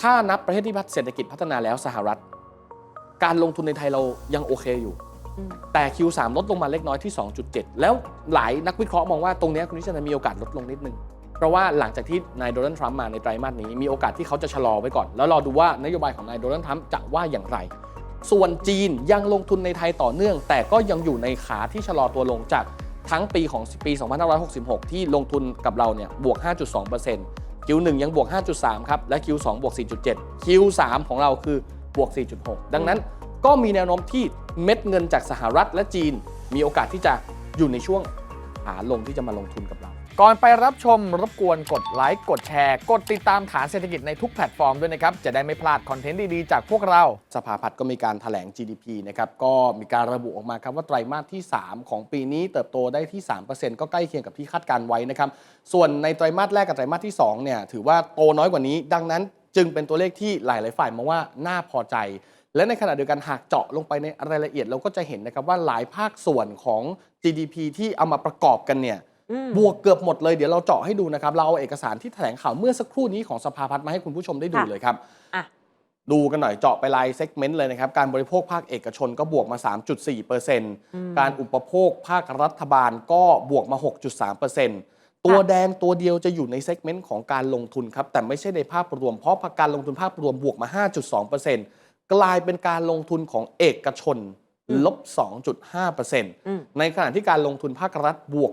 ถ้านับประเทศที่เศรษฐกิจพัฒนาแล้วสหรัฐ การลงทุนในไทยเรายังโอเคอยู่อืมแต่ Q3 ลดลงมาเล็กน้อยที่ 2.7 แล้วหลายนักวิเคราะห์มองว่าตรงเนี้ยคุณนิชนันมีโอกาสลดลงนิดนึง เพราะว่าหลังจากที่นายโดนัลด์ทรัมป์มาในไตรมาสนี้มีโอกาสที่เขาจะชะลอไว้ก่อน แล้วรอดูว่านโยบายของนายโดนัลด์ทรัมป์จะว่าอย่างไร ส่วนจีนยังลงทุนในไทยต่อเนื่อง แต่ก็ยังอยู่ในขาที่ชะลอตัวลงจากทั้งปีของปี 2566 ที่ลงทุนกับเราเนี่ยบวก 5.2% Q1 ยังบวก 5.3 ครับ และ Q2 บวก 4.7 Q3 ของเราคือบวก 4.6 ดังนั้นก็มีแนวโน้มที่เม็ดเงินจากสหรัฐและจีน มีโอกาสที่จะอยู่ในช่วงขาลงที่จะมาลงทุนกับเรา ก่อนไปรับชมรบกวนกดไลค์กดแชร์ กดติดตามฐานเศรษฐกิจในทุกแพลตฟอร์มด้วยนะครับ จะได้ไม่พลาดคอนเทนต์ดี ๆ จากพวกเรา สภาพัฒน์ก็มีการถแถลง GDP นะครับ ก็มีการระบุออกมาครับว่าไตรมาสที่ 3 ของปีนี้เติบโตได้ที่ 3%ก็ใกล้เคียงกับที่คาดการไว้นะครับ ส่วนในไตรมาสแรกกับไตรมาสที่2เนี่ยถือว่าโตน้อยกว่านี้ ดังนั้นจึงเป็นตัวเลขที่หลายๆฝ่ายมองว่าน่าพอใจ และในขณะเดียวกันหากเจาะลงไปในรายละเอียดเราก็จะเห็นนะครับว่าหลายภาคส่วนของ GDP ที่เอามาประกอบกันเนี่ย บวกเกือบหมดเลยเดี๋ยวเราเจาะให้ดูนะครับ เราเอาเอกสารที่แถลงข่าวเมื่อสักครู่นี้ของสภาพัฒน์มาให้คุณผู้ชมได้ดูค่ะเลยครับอะดูกันหน่อยเจาะไปรายเซกเมนต์เลยนะครับ การบริโภคภาคเอกชนก็บวกมา 3.4%การอุปโภคภาครัฐบาลก็บวกมา 6.3%ตัวแดงตัวเดียวจะอยู่ในเซกเมนต์ของการลงทุนครับ แต่ไม่ใช่ในภาพรวมเพราะการลงทุนภาพรวมบวกมา 5.2%กลายเป็นการลงทุนของเอกชน ลบ 2.5%อืมในขณะที่การลงทุนภาครัฐบวก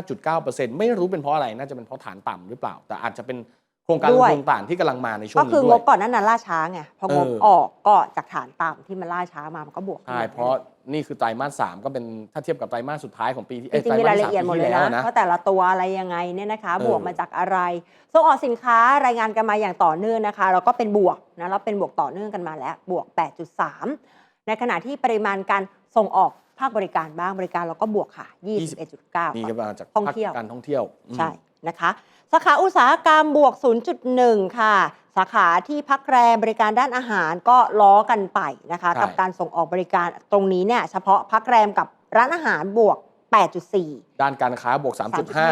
25.9%ไม่รู้เป็นเพราะอะไร น่าจะเป็นเพราะฐานต่ำหรือเปล่า แต่อาจจะเป็นโครงการลด้งวยทุนต่างที่กำลังมาในช่วงก็นี้คือด้งวยบก่อนหนั้นนั้นล่าช้าไงพองบเออออกก็จากฐานต่ำที่มันล่าช้ามามันก็บวกขึ้นใช่มเพราะนี่คือไตรมาสสามก็เป็นถ้าเทียบกับไตรมาสสุดท้ายของปีที่จเอ้ยริงๆมีไตรายมละสเอียดหมดเลยปีที่แวนะว่าแต่ละตัวอะไรยังไงเนี่ยนะคะเออบวกมาจากอะไรส่งออกสินค้ารายงานกันมาอย่างต่อเนื่องนะคะ แล้วก็เป็นบวกนะแล้วเป็นบวกต่อเนื่องกันมาแล้วบวก 8.3 ในขณะที่ปริมาณการส่งออกภาคบริการบ้างบริการเราก็บวกค่ะ 21.9นี่ก็มาจากท่องภาคเที่ยวการท่องเที่ยวอืมใช่นะคะสาขาอุตสาหกรรมบวก 0.1 ค่ะ สาขาที่พักแรมบริการด้านอาหารก็ล้อกันไปนะคะใช่กับการส่งออกบริการตรงนี้เนี่ยเฉพาะพักแรมกับร้านอาหารบวก 8.4 ด้านการค้าบวก 3.5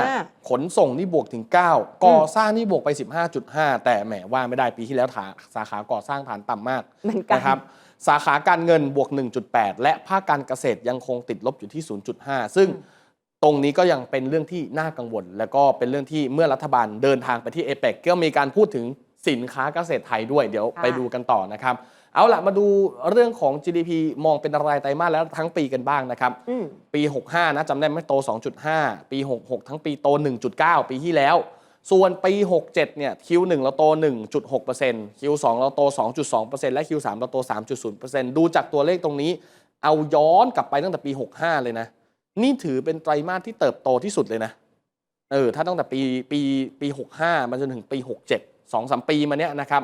3.5ขนส่งนี่บวกถึง 9 ก่อสร้างนี่บวกไป 15.5 แต่แหมว่าไม่ได้ปีที่แล้วฐานสาขาก่อสร้างฐานต่ำมากเหมือนกันนะครับ สาขาการเงินบวก 1.8 และภาคการเกษตรยังคงติดลบอยู่ที่ 0.5 ซึ่งตรงนี้ก็ยังเป็นเรื่องที่น่ากังวล แล้วก็เป็นเรื่องที่เมื่อรัฐบาลเดินทางไปที่เอเปกก็มีการพูดถึงสินค้าเกษตรไทยด้วยเดี๋ยวค่ะไปดูกันต่อนะครับ เอาละมาดูเรื่องของ GDP มองเป็นรายไตรมาสแล้วทั้งปีกันบ้างนะครับอืมปี 65 นะจำได้ไหมโต 2.5 ปี 66 ทั้งปีโต 1.9 ปีที่แล้ว ส่วนปี 67 เนี่ย Q1 เราโต 1.6% Q2 เราโต 2.2%และ Q3 เราโต 3.0%ดูจากตัวเลขตรงนี้ เอาย้อนกลับไปตั้งแต่ปี 65 เลยนะ นี่ถือเป็นไตรมาสที่เติบโตที่สุดเลยนะ เออ ถ้าตั้งแต่ปีปีปี 65 มาจนถึงปี 67 2 3 ปีมาเนี้ยนะครับ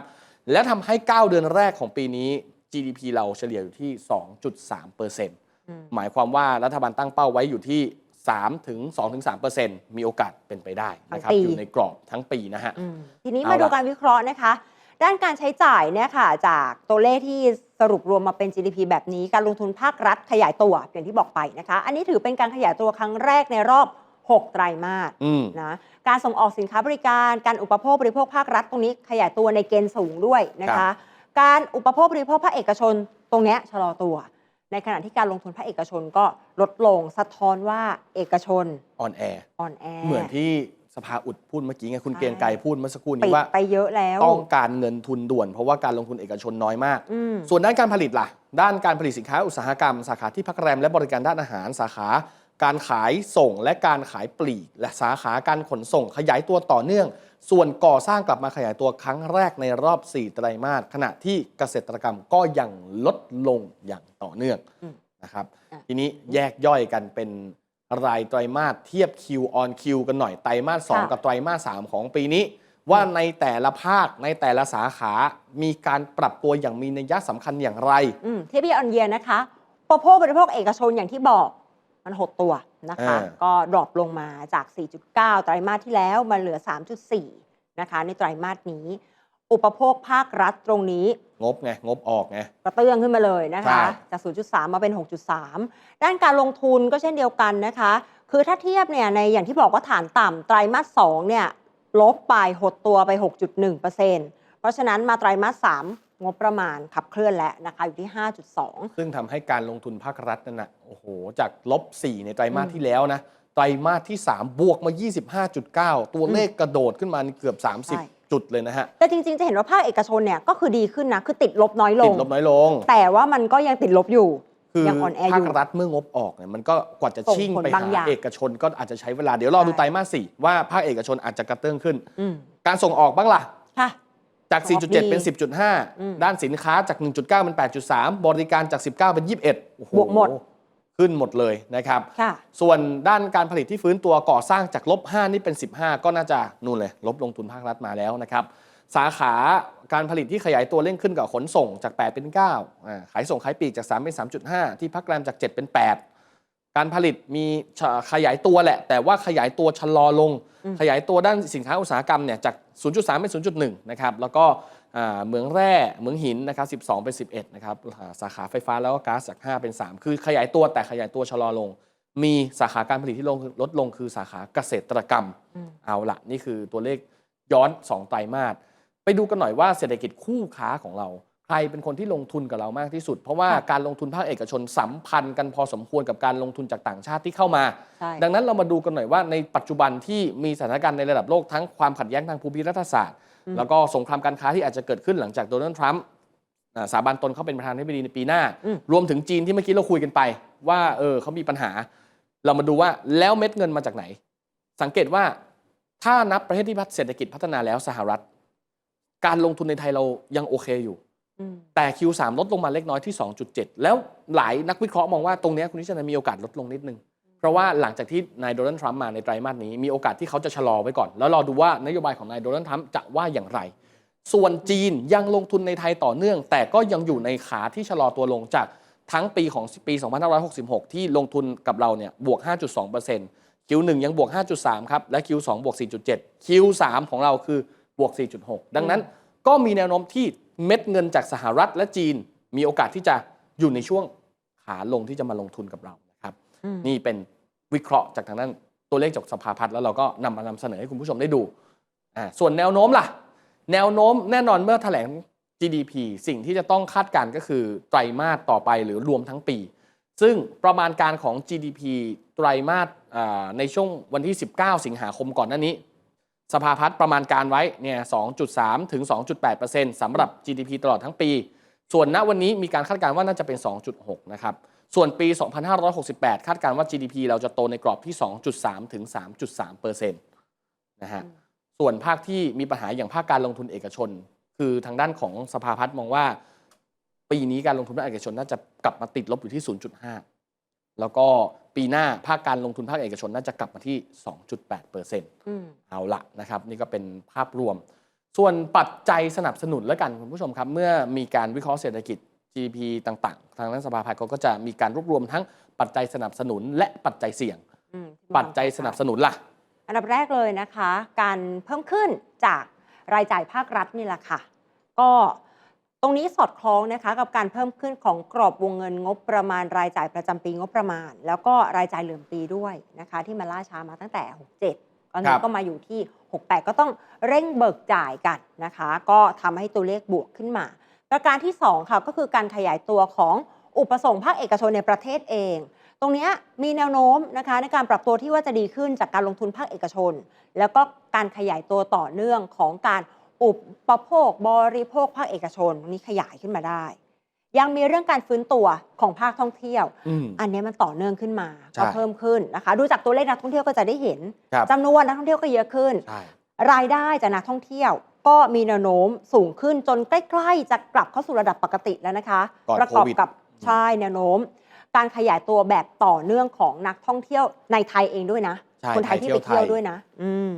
และทำให้ 9 เดือนแรกของปีนี้ GDP เราเฉลี่ยอยู่ที่ 2.3%หมายความว่ารัฐบาลตั้งเป้าไว้อยู่ที่ 3ถึง2ถึง3%มีโอกาสเป็นไปได้นะครับทั้งปี อยู่ในกรอบทั้งปีนะฮะ อืมทีนี้เอามาดูล่ะการวิเคราะห์นะคะ ด้านการใช้จ่ายเนี่ยค่ะ จากตัวเลขที่สรุปรวมมาเป็น GDP แบบนี้ การลงทุนภาครัฐขยายตัวอย่างที่บอกไปนะคะ อันนี้ถือเป็นการขยายตัวครั้งแรกในรอบ 6 ไตรมาสอืม นะการส่งออกสินค้าบริการการอุปโภคบริโภคภาครัฐตรงนี้ขยายตัวในเกณฑ์สูงด้วยนะครัคะ บ การอุปโภคบริโภคภาคเอกชนตรงเนี้ยชะลอตัว ในขณะที่การลงทุนภาคเอกชนก็ลดลงสะท้อนว่าเอกชนออนแอร์อ่อนแอ เหมือนที่สภาอุดพูดเมื่อกี้ไงคุณใช่เกรียงไกรพูดเมื่อสักครู่ปินี้ดว่า ไปเยอะแล้ว ต้องการเงินทุนด่วน เพราะว่าการลงทุนเอกชนน้อยมาก อืม ส่วนด้านการผลิตล่ะ ด้านการผลิตสินค้าอุตสาหกรรม สาขาที่พักแรมและบริการด้านอาหารสาขา การขายส่งและการขายปลีก และสาขาการขนส่งขยายตัวต่อเนื่อง ส่วนก่อสร้างกลับมาขยายตัวครั้งแรกในรอบ 4 ไตรมาสขณะที่เกษตรกรรมก็ยังลดลงอย่างต่อเนื่องอืมนะครับอะทีนี้แยกย่อยกันเป็นรายไตรมาสเทียบ Q on Q กันหน่อยไตรมาส 2 กับไตรมาส 3 ของปีนี้ ว่าในแต่ละภาคในแต่ละสาขา มีการปรับตัวอย่างมีนัยสำคัญอย่างไร อืมเทียบเยียออนเยียนะคะอุปโภคบริโภคเอกชนอย่างที่บอก มันหดตัวนะคะเออก็ดรอปลงมาจาก 4.9 ไตรมาสที่แล้วมาเหลือ 3.4 นะคะ ในไตรมาสนี้ อุปโภคภาครัฐตรงนี้ งบไง งบออกไง กระเตื้องขึ้นมาเลยนะใช่ คะ จาก 0.3 มาเป็น 6.3 ด้านการลงทุนก็เช่นเดียวกันนะคะ คือถ้าเทียบเนี่ยในอย่างที่บอกว่าฐานต่ำไตรมาส2เนี่ยลบไปหดตัวไป 6.1%พเพราะฉะนั้นมาไตรมาสสาม งบประมาณขับเคลื่อนแล้วนะคะอยู่ที่ 5.2 ซึ่งทำให้การลงทุนภาครัฐนั่นนะโอ้โห จากลบ 4 ในไตรมาสอืมที่แล้วนะ ไตรมาสที่ 3 บวกมา 25.9 ตัวเลขกระโดดขึ้นมาเกือบ ใช่ 30 จุดเลยนะฮะ แต่จริง ๆ จะเห็นว่าภาคเอกชนเนี่ยก็คือดีขึ้นนะ คือติดลบน้อยลติงดลบน้อยลง แต่ว่ามันก็ยังติดลบอยู่ คือยังอ่อนแออยู่ภาครัฐเมื่องบออกเนี่ยมันก็กว่าจะส่งชิ่งผลไปบางหาอย่างเอกชนก็อาจจะใช้เวลาเดี๋ยวรอดูใช่ ไตรมาสสี่ว่าภาคเอกชนอาจจะกระเตื้องขึ้น อืมการส่งออกบ้างล่ะ ค่ะ จากส่งออกดี4.7 เป็นอืม10.5 ด้านสินค้าจาก 1.9 เป็น 8.3 บริการจาก 19 เป็น 21โอ้โบวกหมด ขึ้นหมดเลยนะครับค่ะส่วนด้านการผลิตที่ฟื้นตัวก่อสร้างจากลบ 5 นี่เป็น 15 ก็น่าจะนู่นเลย ลบลงทุนภาครัฐมาแล้วนะครับ สาขาการผลิตที่ขยายตัวเร่งขึ้นกับขนส่งจาก 8 เป็น9อ่าขายส่งขายปลีกจาก 3 เป็น 3.5 ที่พักแรมจาก 7 เป็น 8 การผลิตมีชะขยายตัวแหละ แต่ว่าขยายตัวชะลอลงอืมขยายตัวด้านสินค้าอุตสาหกรรมเนี่ยจาก 0.3 เป็น 0.1 นะครับ แล้วก็อ่าเหมืองแร่เหมืองหินนะครับ 12 เป็น 11 นะครับอ่าสาขาไฟฟ้าแล้วก็ก๊าซจาก 5 เป็น 3 คือขยายตัวแต่ขยายตัวชะลอลง มีสาขาการผลิตที่ลงลดลงคือสาขาเกษตรกรรมอืมเอาละนี่คือตัวเลขย้อน 2 ไตรมาส ไปดูกันหน่อยว่าเศรษฐกิจคู่ค้าของเรา ใครเป็นคนที่ลงทุนกับเรามากที่สุด เพราะว่าค่ะการลงทุนภาคเอกชนสัมพันธ์กันพอสมควรกับการลงทุนจากต่างชาติที่เข้ามาใช่ดังนั้นเรามาดูกันหน่อยว่าในปัจจุบันที่มีสถานการณ์ในระดับโลกทั้งความขัดแย้งทางภูมิรัฐศาสตร์อืมแล้วก็สงครามการค้าที่อาจจะเกิดขึ้นหลังจากโดนัลด์ทรัมป์อ่าสาบานตนเขาเป็นประธานาธิบดีในปีหน้าอืมรวมถึงจีนที่เมื่อกี้เราคุยกันไป ว่าเออเขามีปัญหา เรามาดูว่าแล้วเม็ดเงินมาจากไหน สังเกตว่าถ้านับประเทศที่พัฒเศรษฐกิจพัฒนาแล้วสหรัฐ การลงทุนในไทยเรายังโอเคอยู่อืม แต่ Q3 ลดลงมาเล็กน้อยที่ 2.7 แล้วหลายนักวิเคราะห์มองว่าตรงเนี้ยคุณนิชนันมีโอกาสลดลงนิดนึง เพราะว่าหลังจากที่นายโดนัลด์ทรัมป์มาในไตรมาสนี้มีโอกาสที่เขาจะชะลอไว้ก่อน แล้วรอดูว่านโยบายของนายโดนัลด์ทรัมป์จะว่าอย่างไร ส่วนจีนยังลงทุนในไทยต่อเนื่อง แต่ก็ยังอยู่ในขาที่ชะลอตัวลงจากทั้งปีของปี 2566 ที่ลงทุนกับเราเนี่ยบวก 5.2% Q1 ยังบวก 5.3 ครับ และ Q2 บวก 4.7 Q3 ของเราคือบวก 4.6 ดังนั้นก็มีแนวโน้มที่ เม็ดเงินจากสหรัฐและจีน มีโอกาสที่จะอยู่ในช่วงขาลงที่จะมาลงทุนกับเรานะครับอืมนี่เป็นวิเคราะห์จากทางด้านตัวเลขจากสภาพัฒน์แล้วเราก็นำมานำเสนอให้คุณผู้ชมได้ดูอ่าส่วนแนวโน้มล่ะ แนวโน้มแน่นอนเมื่อแถลง GDP สิ่งที่จะต้องคาดการณ์ก็คือไตรมาสต่อไปหรือรวมทั้งปี ซึ่งประมาณการของ GDP ไตรมาสอ่าในช่วงวันที่ 19 สิงหาคมก่อนหน้านี้ สภาพัฒน์ประมาณการไว้เนี่ย 2.3 ถึง 2.8%สำหรับ GDP ตลอดทั้งปี ส่วนณวันนี้มีการคาดการณ์ว่าน่าจะเป็น 2.6 นะครับ ส่วนปี 2568 คาดการณ์ว่า GDP เราจะโตในกรอบที่ 2.3 ถึง 3.3%นะฮะ ส่วนภาคที่มีปัญหาอย่างภาคการลงทุนเอกชน คือทางด้านของสภาพัฒน์มองว่า ปีนี้การลงทุนภาคเอกชนน่าจะกลับมาติดลบอยู่ที่ 0.5 แล้วก็ ปีหน้าภาคการลงทุนภาคเอกชนน่าจะกลับมาที่ 2.8%อืมเอาละนะครับ นี่ก็เป็นภาพรวม ส่วนปัจจัยสนับสนุนแล้วกันคุณผู้ชมครับ เมื่อมีการวิเคราะห์เศรษฐกิจ GDP ต่างๆ ทางด้านสภาพัฒน์เขาก็จะมีการรวบรวมทั้งปัจจัยสนับสนุนและปัจจัยเสี่ยงอืมปัจจัยสนับสนุนล่ะ อันดับแรกเลยนะคะ การเพิ่มขึ้นจากรายจ่ายภาครัฐนี่แหละค่ะ ก็ต รงนี้สอดคล้องนะคะกับการเพิ่มขึ้นของกรอบวงเงินงบประมาณรายจ่ายประจำปีงบประมาณ แล้วก็รายจ่ายเหลื่อมปีด้วยนะคะ ที่มันล่าช้ามาตั้งแต่ 67 ตอนครันี้บก็มาอยู่ที่ 68 ก็ต้องเร่งเบิกจ่ายกันนะคะ ก็ทำให้ตัวเลขบวกขึ้นมา ประการที่ 2 ค่ะก็คือการขยายตัวของอุปสงค์ภาคเอกชนในประเทศเอง ตรงเนี้ยมีแนวโน้มนะคะในการปรับตัวที่ว่าจะดีขึ้นจากการลงทุนภาคเอกชน แล้วก็การขยายตัวต่อเนื่องของการ อุปโภคบริโภคภาคเอกชนตรงนี้ขยายขึ้นมาได้ ยังมีเรื่องการฟื้นตัวของภาคท่องเที่ยวอืมอันเนี้ยมันต่อเนื่องขึ้นมาใช่ก็เพิ่มขึ้นนะคะ ดูจากตัวเลขนักท่องเที่ยวก็จะได้เห็นครับจำนวนนักท่องเที่ยวก็เยอะขึ้นใช่รายได้จากนักท่องเที่ยวก็มีแนวโน้มสูงขึ้นจนใกล้ๆจะกลับเข้าสู่ระดับปกติแล้วนะคะก่อนประกอบโควิดกับใช่แนวโน้ม การขยายตัวแบบต่อเนื่องของนักท่องเที่ยวในไทยเองด้วยนะใช่คนไทยที่ไปเที่ยวด้วยนะ อืม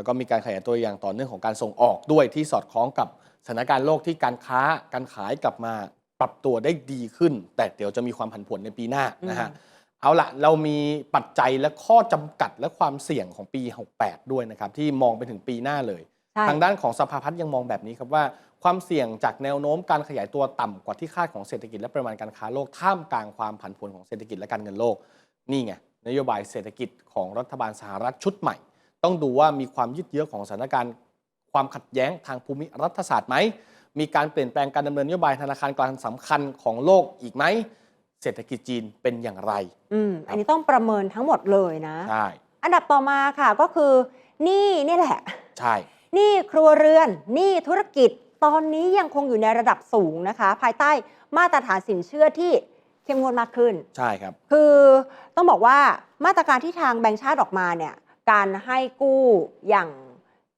แล้วก็มีการขยายตัวอย่างต่อเนื่องของการส่งออกด้วยที่สอดคล้องกับสถานการณ์โลกที่การค้าการขายกลับมาปรับตัวได้ดีขึ้น แต่เดี๋ยวจะมีความผันผวนในปีหน้านะฮะอืมเอาละเรามีปัจจัยและข้อจำกัดและความเสี่ยงของปี 68 ด้วยนะครับ ที่มองไปถึงปีหน้าเลยใช่ทางด้านของสภาพัฒน์ยังมองแบบนี้ครับว่า ความเสี่ยงจากแนวโน้มการขยายตัวต่ำกว่าที่คาดของเศรษฐกิจและปริมาณการค้าโลกท่ามกลางความผันผวนของเศรษฐกิจและการเงินโลก นี่ไงนโยบายเศรษฐกิจของรัฐบาลสหรัฐชุดใหม่ ต้องดูว่ามีความยืดเยื้อของสถานการณ์ ความขัดแย้งทางภูมิรัฐศาสตร์ไหม มีการเปลี่ยนแปลงการดำเนินนโยบายธนาคารกลางสำคัญของโลกอีกไหม เศรษฐกิจจีนเป็นอย่างไร อืม อันนี้ต้องประเมินทั้งหมดเลยนะ ใช่ อันดับต่อมาค่ะก็คือหนี้นี่แหละ ใช่หนี้ครัวเรือนหนี้ธุรกิจ ตอนนี้ยังคงอยู่ในระดับสูงนะคะ ภายใต้มาตรฐานสินเชื่อที่เข้มงวดมากขึ้น ใช่ครับ คือต้องบอกว่ามาตรการที่ทางแบงก์ชาติออกมาเนี่ย การให้กู้อย่าง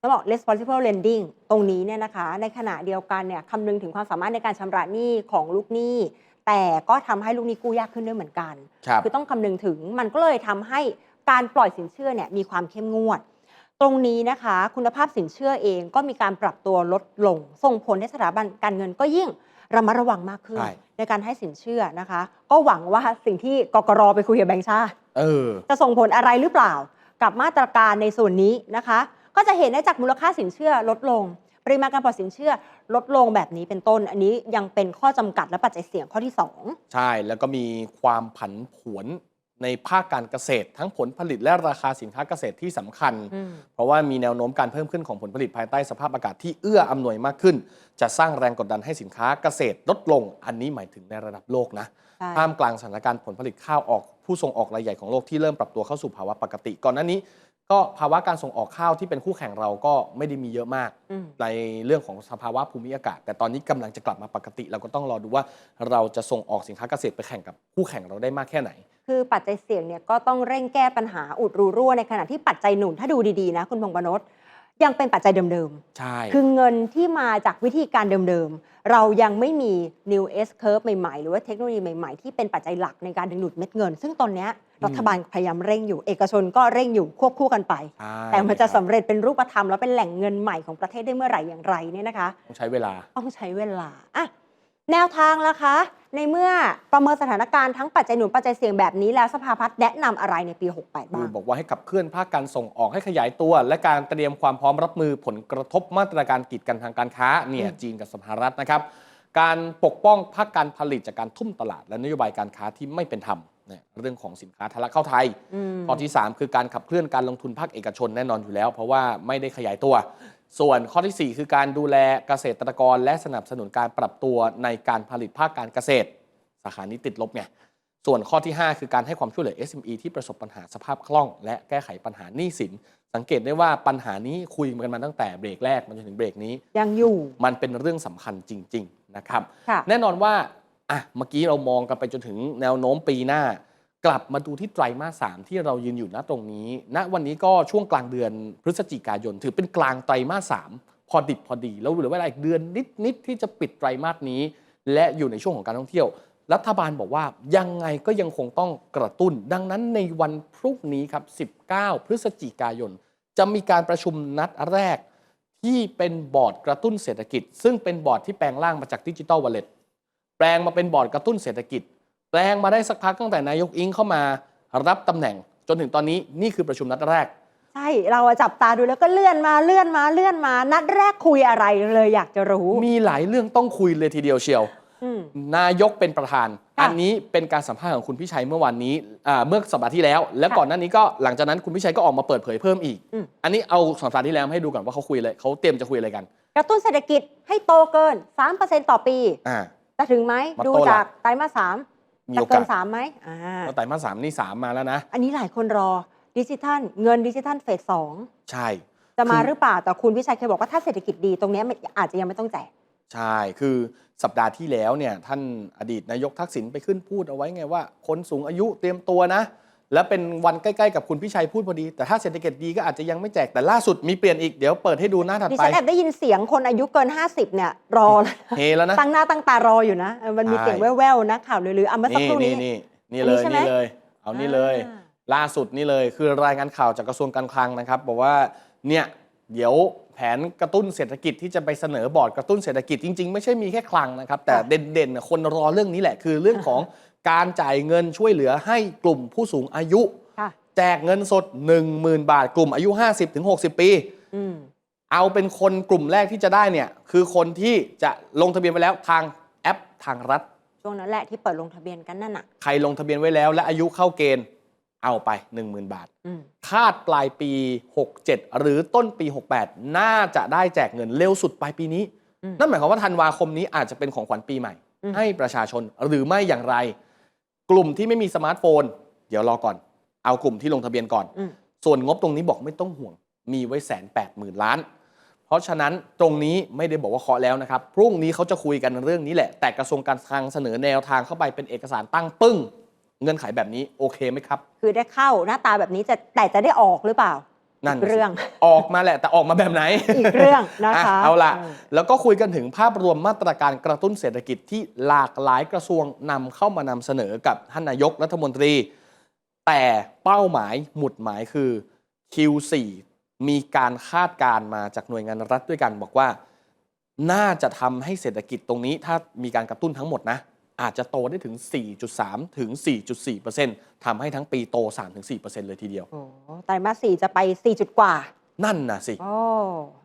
ต้องบอก responsible lending ตรงนี้เนี่ยนะคะ ในขณะเดียวกันเนี่ยคำนึงถึงความสามารถในการชำระหนี้ของลูกหนี้ แต่ก็ทำให้ลูกหนี้กู้ยากขึ้นด้วยเหมือนกันครับคือต้องคำนึงถึงมันก็เลยทำให้การปล่อยสินเชื่อเนี่ยมีความเข้มงวด ตรงนี้นะคะ คุณภาพสินเชื่อเองก็มีการปรับตัวลดลง ส่งผลให้สถาบันการเงินก็ยิ่งระมัดระวังมากขึ้นใช่ในการให้สินเชื่อนะคะ ก็หวังว่าสิ่งที่กกรไปคุยกับแบงก์ชาติเออจะส่งผลอะไรหรือเปล่า กับมาตรการในส่วนนี้นะคะ ก็จะเห็นได้จากมูลค่าสินเชื่อลดลง ปริมาณการปล่อยสินเชื่อลดลงแบบนี้เป็นต้น อันนี้ยังเป็นข้อจำกัดและปัจจัยเสี่ยงข้อที่ 2 ใช่แล้วก็มีความผันผวนในภาคการเกษตร ทั้งผลผลิตและราคาสินค้าเกษตรที่สำคัญอืมเพราะว่ามีแนวโน้มการเพิ่มขึ้นของผลผลิตภายใต้สภาพอากาศที่เอื้ออำนวยมากขึ้น จะสร้างแรงกดดันให้สินค้าเกษตรลดลง อันนี้หมายถึงในระดับโลกนะใช่ท่ามกลางสถานการณ์ผลผลิตข้าวออก ผู้ส่งออกรายใหญ่ของโลกที่เริ่มปรับตัวเข้าสู่ภาวะปกติ ก่อนหน้านี้ก็ภาวะการส่งออกข้าวที่เป็นคู่แข่งเราก็ไม่ได้มีเยอะมาก ในเรื่องของสภาวะภูมิอากาศ แต่ตอนนี้กำลังจะกลับมาปกติ เราก็ต้องรอดูว่าเราจะส่งออกสินค้าเกษตรไปแข่งกับคู่แข่งเราได้มากแค่ไหน คือปัจจัยเสี่ยงเนี่ยก็ต้องเร่งแก้ปัญหาอุดรูรั่วในขณะที่ปัจจัยหนุนถ้าดูดีๆนะคุณพงษ์ปนศ ยังเป็นปัจจัยเดิมใช่ ๆ คือเงินที่มาจากวิธีการเดิมๆ เรายังไม่มี new S curve ใหม่ๆ หรือว่าเทคโนโลยีใหม่ๆ ที่เป็นปัจจัยหลักในการดึงดูดเม็ดเงิน ซึ่งตอนเนี้ยรัฐบาลพยายามเร่งอยู่ เอกชนก็เร่งอยู่ควบคู่กันไป ใช่แต่มันจะคสำรับเร็จเป็นรูปธรรมแล้วเป็นแหล่งเงินใหม่ของประเทศได้เมื่อไหร่อย่างไรเนี่ยนะคะ ต้องใช้เวลา ต้องใช้เวลาอะ แนวทางล่ะคะ ในเมื่อประเมินสถานการณ์ทั้งปัจจัยหนุนปัจจัยเสี่ยงแบบนี้แล้วสภาพัฒน์แนะนำอะไรในปี 68 บ้าง บอกว่าให้ขับเคลื่อนภาคการส่งออกให้ขยายตัว และการเตรียมความพร้อมรับมือผลกระทบมาตรการกีดกันทางการค้าเนี่ยอืมจีนกับสหรัฐนะครับ การปกป้องภาคการผลิตจากการทุ่มตลาด และนโยบายการค้าที่ไม่เป็นธรรมเนี่ยเรื่องของสินค้าทะลักเข้าไทย อืม ข้อที่ 3 คือการขับเคลื่อนการลงทุนภาคเอกชนแน่นอนอยู่แล้ว เพราะว่าไม่ได้ขยายตัว ส่วนข้อทีสี่ 4 คือการดูแลเกษตรกร และสนับสนุนการปรับตัวในการผลิตภาคการเกษตร สาขานี้ติดลบไงส่วนข้อที่ 5 คือการให้ความช่วยเหลือ SME ที่ประสบปัญหาสภาพคล่อง และแก้ไขปัญหาหนี้สิน สังเกตได้ว่าปัญหานี้คุยกันมาตั้งแต่เบรกแรกมาจนถึงเบรกนี้ยังอยู่มันเป็นเรื่องสำคัญจริง ๆ นะครับค่ะแน่นอนว่าอะเมื่อกี้เรามองกันไปจนถึงแนวโน้มปีหน้า กลับมาดูที่ไตรมาสสามที่เรายืนอยู่ณตรงนี้ณวันนี้ก็ช่วงกลางเดือนพฤศจิกายน ถือเป็นกลางไตรมาสสามพอดิบพอดี แล้วเหลือเวลาอีกเดือนนิดๆที่จะปิดไตรมาสนี้ และอยู่ในช่วงของการท่องเที่ยว รัฐบาลบอกว่ายังไงก็ยังคงต้องกระตุ้น ดังนั้นในวันพรุ่งนี้ครับ 19 พฤศจิกายน จะมีการประชุมนัดแรก ที่เป็นบอร์ดกระตุ้นเศรษฐกิจ ซึ่งเป็นบอร์ดที่แปลงร่างมาจากดิจิ t a ลวอลเล็ตแปลงมาเป็นบอร์ดกระตุ้นเศรษฐกิจ แปลงมาได้สักพักตั้งแต่นายกอิงเข้ามารับตำแหน่ง จนถึงตอนนี้นี่คือประชุมนัดแรก ใช่ เราอะจับตาดูแล้วก็เลื่อนมาเลื่อนมาเลื่อนมา นัดแรกคุยอะไรเลยอยากจะรู้ มีหลายเรื่องต้องคุยเลยทีเดียวเชียวอืมนายกเป็นประธานค่ะอันนี้เป็นการสัมภาษณ์ของคุณพิชัยเมื่อวันนี้อ่าเมื่อสัปดาห์ที่แล้ว และค่ะก่อนหน้านี้ก็หลังจากนั้นคุณพิชัยก็ออกมาเปิดเผยเพิ่มอีกอืมอันนี้เอาสัปดาห์ที่แล้วมาให้ดูก่อนว่าเขาคุยอะไรเขาเตรียมจะคุยอะไรกัน กระตุ้นเศรษฐกิจให้โตเกิน 3%ต่อปีอ่าจะถึงไหมมาดูโตละจากไตรมาสสาม มีจะโอเกิกาสนสามไหมอ่าแล้วไตรมาสสามนี่สามมาแล้วนะ อันนี้หลายคนรอดิจิทัลเงินดิจิทัลเฟสสองใช่ จะมาคือ หรือเปล่าแต่คุณวิชัยเคยบอกว่าถ้าเศรษฐกิจดีตรงเนี้ยมันอาจจะยังไม่ต้องแจก ใช่ คือสัปดาห์ที่แล้วเนี่ยท่านอดีตนายกทักษิณไปขึ้นพูดเอาไว้ไงว่า คนสูงอายุเตรียมตัวนะ และเป็นวันใกล้ๆกับคุณพิชัยพูดพอดี แต่ถ้าเศรษฐกิจดีก็อาจจะยังไม่แจกแต่ล่าสุดมีเปลี่ยนอีกเดี๋ยวเปิดให้ดูหน้าถัดดิไปฉันแอบได้ยินเสียงคนอายุเกิน 50 เนี่ย รอแล้วเฮแล้วนะตั้งหน้าตั้งตารออยู่นะเออมันมีใช่เสียงแว่วๆนะข่าวลือๆอะเมื่อสักนี่ครู่นี่นี้ นี่นี่อันเลนี้ยใช่ไหมนี่เลย เอานี่เลย อ่า ล่าสุดนี่เลยคือรายงานข่าวจากกระทรวงการคลังนะครับ บอกว่าเนี่ยเดี๋ยวแผนกระตุ้นเศรษฐกิจที่จะไปเสนอบอร์ดกระตุ้นเศรษฐกิจจริง ๆ ไม่ใช่มีแค่คลังนะครับ แต่เด่นๆน่ะคนรอเรื่องนี้แหละคือเรื่องของ การจ่ายเงินช่วยเหลือให้กลุ่มผู้สูงอายุค่ะแจกเงินสด 10,000 บาท กลุ่มอายุ 50-60 ปีอืมเอาเป็นคนกลุ่มแรกที่จะได้เนี่ย คือคนที่จะลงทะเบียนไปแล้วทางแอปทางรัฐ ช่วงนั้นแหละที่เปิดลงทะเบียนกันนั่นน่ะ ใครลงทะเบียนไว้แล้ว และอายุเข้าเกณฑ์เอาไป 10,000 บาทอืมคาดปลายปี 67 หรือต้นปี 68 น่าจะได้แจกเงินเร็วสุดปลายปีนี้อืมนั่นหมายความว่าธันวาคมนี้อาจจะเป็นของขวัญปีใหม่อืมให้ประชาชนหรือไม่อย่างไร กลุ่มที่ไม่มีสมาร์ทโฟน เดี๋ยวรอก่อน เอากลุ่มที่ลงทะเบียนก่อนอืมส่วนงบตรงนี้บอกไม่ต้องห่วง มีไว้แสนแปดหมื่นล้าน เพราะฉะนั้นตรงนี้ไม่ได้บอกว่าเคาะแล้วนะครับ พรุ่งนี้เขาจะคุยกันเรื่องนี้แหละ แต่กระทรวงการคลังเสนอแนวทางเข้าไปเป็นเอกสารตั้งปึ้ง เงื่อนไขแบบนี้โอเคไหมครับ คือได้เข้าหน้าตาแบบนี้จะแต่จะได้ออกหรือเปล่า นั่นอีกเรื่องออกมาแหละแต่ออกมาแบบไหน อีกเรื่องนะคะอ่เอาละเออแล้วก็คุยกันถึงภาพรวมมาตรการกระตุ้นเศรษฐกิจที่หลากหลายกระทรวงนำเข้ามานำเสนอกับท่านนายกรัฐมนตรี แต่เป้าหมายหมุดหมายคือ Q4 มีการคาดการณ์มาจากหน่วยงานรัฐด้วยกันบอกว่า น่าจะทำให้เศรษฐกิจตรงนี้ถ้ามีการกระตุ้นทั้งหมดนะ อาจจะโตได้ถึง 4.3 ถึง 4.4%ทำให้ทั้งปีโต 3-4%เลยทีเดียว โอ้ไตรมาสสี่จะไป 4 จุดกว่า นั่นน่ะสิ โอ้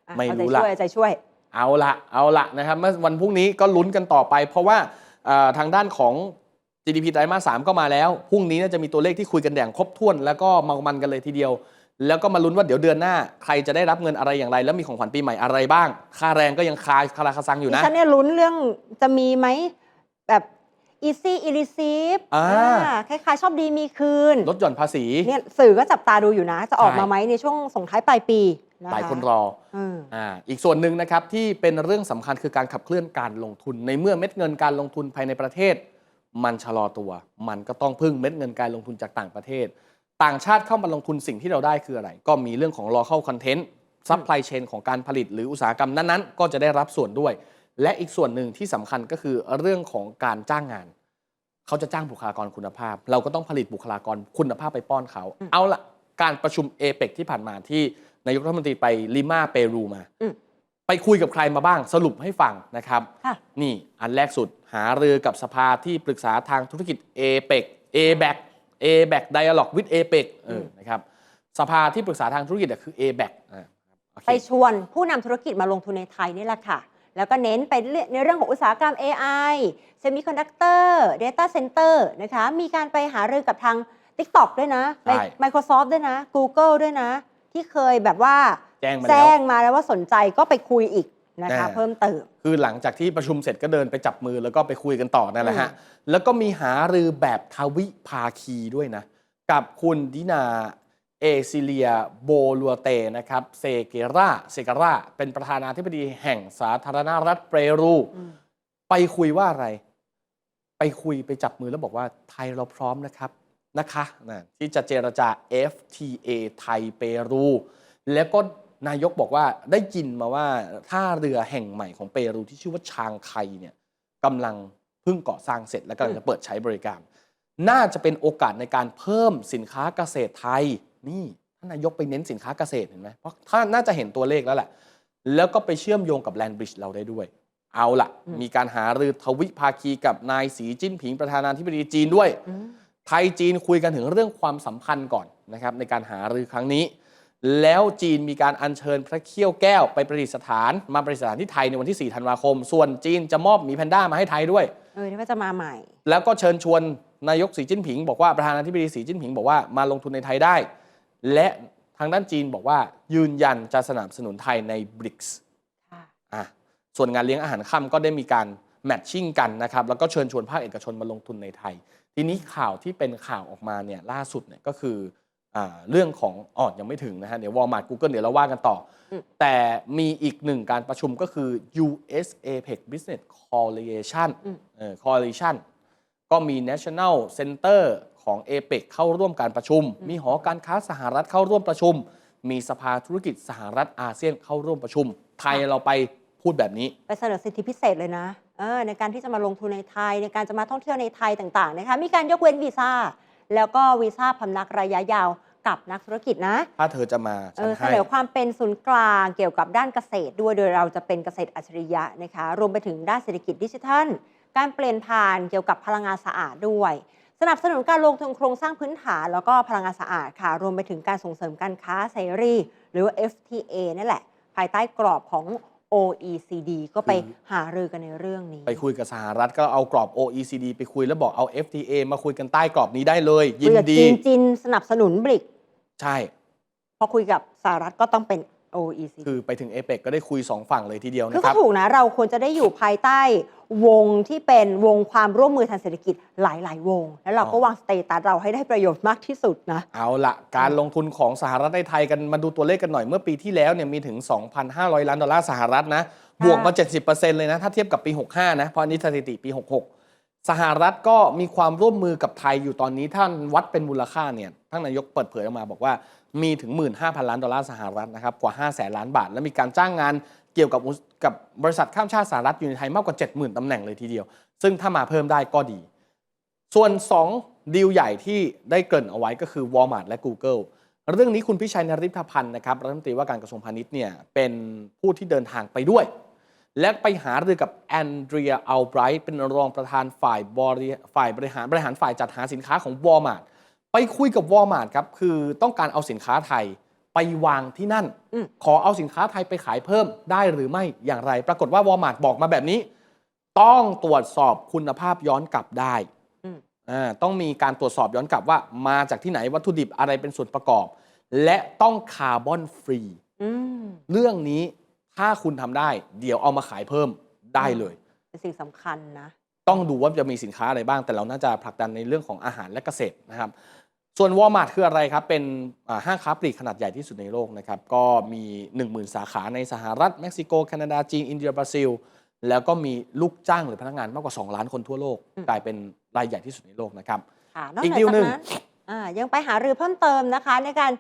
อะไม่เอาใจรู้ละช่วยเอาใจช่วย เอาละเอาละนะครับเมื่อวันพรุ่งนี้ก็ลุ้นกันต่อไป เพราะว่าเอ่อทางด้านของ GDP ไตรมาสสามก็มาแล้ว พรุ่งนี้น่าจะมีตัวเลขที่คุยกันอย่างครบถ้วน แล้วก็เมามันกันเลยทีเดียว แล้วก็มาลุ้นว่าเดี๋ยวเดือนหน้า ใครจะได้รับเงินอะไรอย่างไร แล้วมีของขวัญปีใหม่อะไรบ้าง ค่าแรงก็ยังคาคาราคาซังอยู่ดินะ ฉันเนี่ยลุ้นเรื่องจะมีไหมแบบ easy e receive อ่าอ่า คล้ายๆ ชอบดีมีคืนลดหย่อนภาษี เนี่ยสื่อก็จับตาดูอยู่นะ จะออกใช่มาไหมในช่วงส่งท้ายปลายปีะะหลายคนรออืมอ่าอีกส่วนหนึ่งนะครับที่เป็นเรื่องสำคัญคือการขับเคลื่อนการลงทุน ในเมื่อเม็ดเงินการลงทุนภายในประเทศ มันชะลอตัว มันก็ต้องพึ่งเม็ดเงินการลงทุนจากต่างประเทศ ต่างชาติเข้ามาลงทุนสิ่งที่เราได้คืออะไร ก็มีเรื่องของ local content supply chain ของการผลิตหรืออุตสาหกรรมนั้นๆ ก็จะได้รับส่วนด้วย และอีกส่วนหนึ่งที่สำคัญก็คือเรื่องของการจ้างงาน เขาจะจ้างบุคลากรคุณภาพ เราก็ต้องผลิตบุคลากรคุณภาพไปป้อนเขาอืมเอาละการประชุมเอเปกที่ผ่านมาที่นายกรัฐมนตรีไปลิมาเปรูมาอืมไปคุยกับใครมาบ้างสรุปให้ฟังนะครับค่ะนี่อันแรกสุดหารือกับสภาที่ปรึกษาทางธุรกิจ a p e c a b a c a b a c Dialogue with a p e c เออนะครับสภาที่ปรึกษาทางธุรกิจอะคือ a b a c อ่าโอเคไปชวนผู้นำธุรกิจมาลงทุนในไทยนี่แหละค่ะ แล้วก็เน้นไปในเรื่องของอุตสาหกรรม AI Semiconductor Data Center นะคะ มีการไปหารือกับทาง TikTok ด้วยนะ ใช่ Microsoft ด้วยนะ Google ด้วยนะ ที่เคยแบบว่าแจ้งมาแจ้แล้ว งมาแล้วว่าสนใจก็ไปคุยอีกนะคะ อ่า เพิ่มเติม คือหลังจากที่ประชุมเสร็จก็เดินไปจับมือแล้วก็ไปคุยกันต่อนั่นแหละฮะ แล้วก็มีหารือแบบทวิภาคีด้วยนะ กับคุณดินา เอซิเลียโบลัวเตนะครับเซเกราเซเกราเป็นประธานาธิบดีแห่งสาธารณรัฐเปรู ไปคุยว่าอะไร ไปคุยไปจับมือแล้วบอกว่าไทยเราพร้อมนะครับนะคะนะที่จะเจรจา FTA ไทยเปรู แล้วก็นายกบอกว่าได้ยินมาว่าท่าเรือแห่งใหม่ของเปรูที่ชื่อว่าชางไคเนี่ยกำลังเพิ่งก่อสร้างเสร็จและกำลังจะเปิดใช้บริการ น่าจะเป็นโอกาสในการเพิ่มสินค้าเกษตรไทย นี่ท่านนายกไปเน้นสินค้าเกษตรเห็นไหมเพราะท่านน่าจะเห็นตัวเลขแล้วแหละแล้วก็ไปเชื่อมโยงกับแลนบริดจ์เราได้ด้วย เอาละอืมมีการหารือทวิภาคีกับนายสีจิ้นผิงประธานาธิบดีจีนด้วยอืมไทยจีนคุยกันถึงเรื่องความสัมพันธ์ก่อนนะครับในการหารือครั้งนี้ แล้วจีนมีการอัญเชิญพระเขี้ยวแก้วไปประดิษฐาน มาประดิษฐานที่ไทยในวันที่ 4 ธันวาคม ส่วนจีนจะมอบหมีแพนด้ามาให้ไทยด้วย เออนี่ว่าจะมาใหม่ แล้วก็เชิญชวนนายกสีจิ้นผิงบอกว่าประธานาธิบดีสีจิ้นผิงบอกว่ามาลงทุนในไทยได้ และทางด้านจีนบอกว่ายืนยันจะสนับสนุนไทยใน BRICS ค่ะอะส่วนงานเลี้ยงอาหารค่ำก็ได้มีการแมทชิ่งกันนะครับ แล้วก็เชิญชวนภาคเอกชนมาลงทุนในไทย ทีนี้ข่าวที่เป็นข่าวออกมาเนี่ยล่าสุดเนี่ยก็คืออาเรื่องของอ่อนยังไม่ถึงนะฮะ เดี๋ยว Walmart Google เดี๋ยวเราว่ากันต่ออมแต่มีอีกหนึ่งการประชุมก็คือ US APEC Business Coalition อืมเอ่อ Coalition ก็มี National Center ของ APEC เข้าร่วมการประชุม มีหอการค้าสหรัฐเข้าร่วมประชุม มีสภาธุรกิจสหรัฐอาเซียนเข้าร่วมประชุม ไทยเราไปพูดแบบนี้ ไปเสนอสิทธิพิเศษเลยนะเออในการที่จะมาลงทุนในไทย ในการจะมาท่องเที่ยวในไทยต่างๆนะคะมีการยกเว้นวีซ่าแล้วก็วีซ่าพำนักระยะยาวกับนักธุรกิจนะ ถ้าเธอจะมาเอฉันอเสให้นอความเป็นศูนย์กลางเกี่ยวกับด้านเกษตร ด้วยโดยเราจะเป็นเกษตรอัจฉริยะนะคะรวมไปถึงด้านเศรษฐกิจดิจิทัล การเปลี่ยนผ่านเกี่ยวกับพลังงานสะอาดด้วย สนับสนุนการลงทุนโครงสร้างพื้นฐาน แล้วก็พลังงานสะอาดค่ะ รวมไปถึงการส่งเสริมการค้าเสรี หรือว่า FTA นั่นแหละ ภายใต้กรอบของ OECD ก็ไปคือหารือกันในเรื่องนี้ ไปคุยกับสหรัฐก็เอากรอบ OECD ไปคุยแล้วบอกเอา FTA มาคุยกันใต้กรอบนี้ได้เลย ยิคุนกับดีจีนจีนสนับสนุนบริก ใช่ พอคุยกับสหรัฐก็ต้องเป็น OECD คือไปถึงเอเปกก็ได้คุย 2 ฝั่งเลยทีเดียวคือนะคก็รับ ถูกนะ เราควรจะได้อยู่ภายใต้วงที่เป็นวงความร่วมมือทางเศรษฐกิจหลาย ๆ วง แล้วเราก็อ๋อ วางสเตตัสเราให้ได้ประโยชน์มากที่สุดนะ เอาละการลงทุนของสหรัฐในไทยกันมาดูตัวเลขกันหน่อยเมื่อปีที่แล้วเนี่ยมีถึง 2,500 ล้านดอลลาร์สหรัฐนะ บวกมา 70%เลยนะ ถ้าเทียบกับปี 65 นะ เพราะอันนี้สถิติปี 66 สหรัฐก็มีความร่วมมือกับไทยอยู่ตอนนี้ท่านวัดเป็นมูลค่าเนี่ยท่านนายกเปิดเผยออกมาบอกว่า มีถึง 15,000 ล้านดอลลาร์สหรัฐนะครับกว่า 5 0 0แสนล้านบาท และมีการจ้างงานเกี่ยวกับกับบริษัทข้ามชาติสหรัฐอยู่ในไทยมากกว่า 70,000ตำแหน่งเลยทีเดียว ซึ่งถ้ามาเพิ่มได้ก็ดี ส่วน 2 ดีลใหญ่ที่ได้เกริ่นเอาไว้ก็คือ Walmart และ Google เรื่องนี้คุณพิชัยนริพพันธ์นะครับรัฐมนตรีว่าการกระทรวงพาณิชย์เนี่ยเป็นผู้ที่เดินทางไปด้วย และไปหารือกับแอนเดรียอัลไบรท์เป็นรองประธานฝ่ายบริฝ่ายบริหารบริหารฝ่ายจัดหาสินค้าของ Walmart ไปคุยกับ Walmart ครับคือต้องการเอาสินค้าไทยไปวางที่นั่นอืมขอเอาสินค้าไทยไปขายเพิ่มได้หรือไม่อย่างไร ปรากฏว่า Walmart บอกมาแบบนี้ ต้องตรวจสอบคุณภาพย้อนกลับได้อืมอ่าต้องมีการตรวจสอบย้อนกลับว่ามาจากที่ไหนวัตถุดิบอะไรเป็นส่วนประกอบ และต้องคาร์บอนฟรีอืมเรื่องนี้ถ้าคุณทำได้ เดี๋ยวเอามาขายเพิ่มได้เลยเป็นสิ่งสำคัญนะ ต้องดูว่าจะมีสินค้าอะไรบ้างแต่เราน่าจะผลักดันในเรื่องของอาหารและเกษตรนะครับ ส่วน Walmart คืออะไรครับ เป็นอ่าห้างค้าปลีกขนาดใหญ่ที่สุดในโลกนะครับ ก็มี 10,000 สาขาในสหรัฐ เม็กซิโก แคนาดา จีน อินเดีย บราซิล แล้วก็มีลูกจ้างหรือพนักงานมากกว่า 2 ล้านคนทั่วโลกอืมกลายเป็นรายใหญ่ที่สุดในโลกนะครับค่ะนอกอีกจากดีลหนึ่งนั้นอ่ายังไปหารือเพิ่มเติมนะคะ ในการ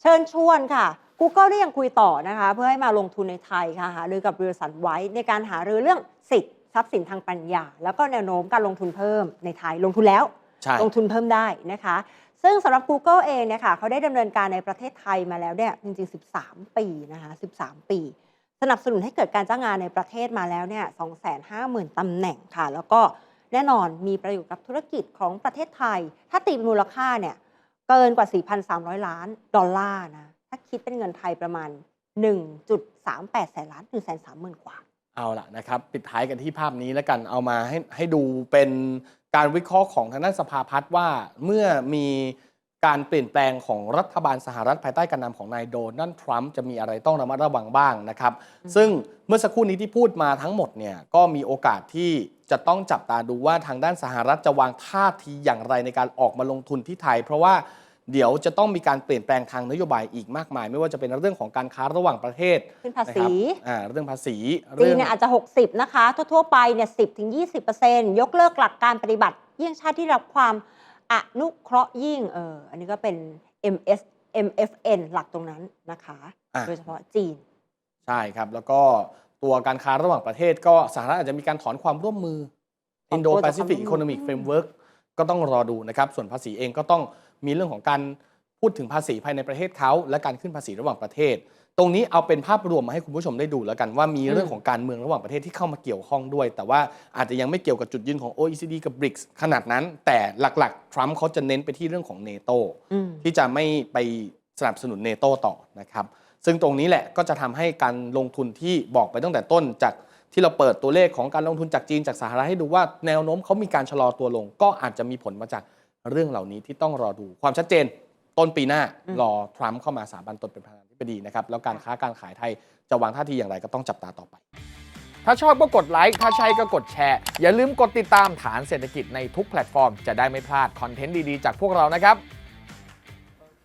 เชิญชวนค่ะ Google ได้ยังคุยต่อนะคะ เพื่อให้มาลงทุนในไทยค่ะหารือกับบริษัทไว้ในการหารือเรื่องสิทธิ์ทรัพย์สินทางปัญญา แล้วก็แนวโน้มการลงทุนเพิ่มในไทยลงทุนแล้วใช่ลงทุนเพิ่มได้นะคะ ซึ่งสำหรับ Google เองเนี่ยค่ะเขาได้ดำเนินการในประเทศไทยมาแล้วเนี่ยจริง ๆ 13 ปีนะคะ13 ปี สนับสนุนให้เกิดการจ้างงานในประเทศมาแล้วเนี่ย250,000ตำแหน่งค่ะ แล้วก็แน่นอนมีประโยชน์กับธุรกิจของประเทศไทย ถ้าตีมูลค่าเนี่ยเกินกว่า 4,300 ล้านดอลลาร์นะถ้าคิดเป็นเงินไทยประมาณ 1.38 แสนล้าน1 3 0 0 0 0กว่าเอาล่ะนะครับ ปิดท้ายกันที่ภาพนี้แล้วกันเอามาให้ให้ดูเป็น การวิเคราะห์ของทางด้านสภาพัฒน์ว่าเมื่อมีการเปลี่ยนแปลงของรัฐบาลสหรัฐภายใต้การนำของนายโดนัลด์ทรัมป์จะมีอะไรต้องระมัดระวังบ้างนะครับ ซึ่งเมื่อสักครู่นี้ที่พูดมาทั้งหมดเนี่ยก็มีโอกาสที่จะต้องจับตาดูว่าทางด้านสหรัฐจะวางท่าทีอย่างไรในการออกมาลงทุนที่ไทย เพราะว่า เดี๋ยวจะต้องมีการเปลี่ยนแปลงทางนโยบายอีกมากมาย ไม่ว่าจะเป็นเรื่องของการค้าระหว่างประเทศขึ้นภานะคษีรับอ่าเรื่องภาษีจีนเนี่ยอาจจะ 60 นะคะ ทั่วๆไปเนี่ย10ถึง20ยกเลิกหลักการปฏิบัติ เยี่ยงชาติที่รับความอนุเคราะห์ยิ่งเอออันนี้ก็เป็น MS MFN หลักตรงนั้นนะคะอะโดยเฉพาะจีน ใช่ครับ แล้วก็ตัวการค้าระหว่างประเทศก็สหรัฐอาจจะมีการถอนความร่วมมือถอนตัว Indo จากความ Pacific ร่วมมือ Economic อืม Framework ก็ต้องรอดูนะครับ ส่วนภาษีเองก็ต้อง มีเรื่องของการพูดถึงภาษีภายในประเทศเขาและการขึ้นภาษีระหว่างประเทศ ตรงนี้เอาเป็นภาพรวมมาให้คุณผู้ชมได้ดูแล้วกันว่ามีเรื่องของการเมืองระหว่างประเทศที่เข้ามาเกี่ยวข้องด้วย แต่ว่าอาจจะยังไม่เกี่ยวกับจุดยืนของ OECD กับ BRICS ขนาดนั้น แต่หลักๆทรัมป์เขาจะเน้นไปที่เรื่องของเนโตอืมที่จะไม่ไปสนับสนุนเนโตต่อนะครับซึ่งตรงนี้แหละก็จะทำให้การลงทุนที่บอกไปตั้งแต่ต้นจากที่เราเปิดตัวเลขของการลงทุนจากจีนจากสหรัฐให้ดูว่าแนวโน้มเขามีการชะลอตัวลง ก็อาจจะมีผลมาจาก เรื่องเหล่านี้ที่ต้องรอดูความชัดเจน ต้นปีหน้าอืมรอทรัมป์เข้ามาสาบันตนเป็นประธานาธิบดีนะครับแล้วการค้าการขายไทยจะวางท่าทีอย่างไรก็ต้องจับตาต่อไป ถ้าชอบก็กดไลค์ถ้าใช่ก็กดแชร์อย่าลืมกดติดตามฐานเศรษฐกิจในทุกแพลตฟอร์ม จะได้ไม่พลาดคอนเทนต์ดีๆจากพวกเรานะครับ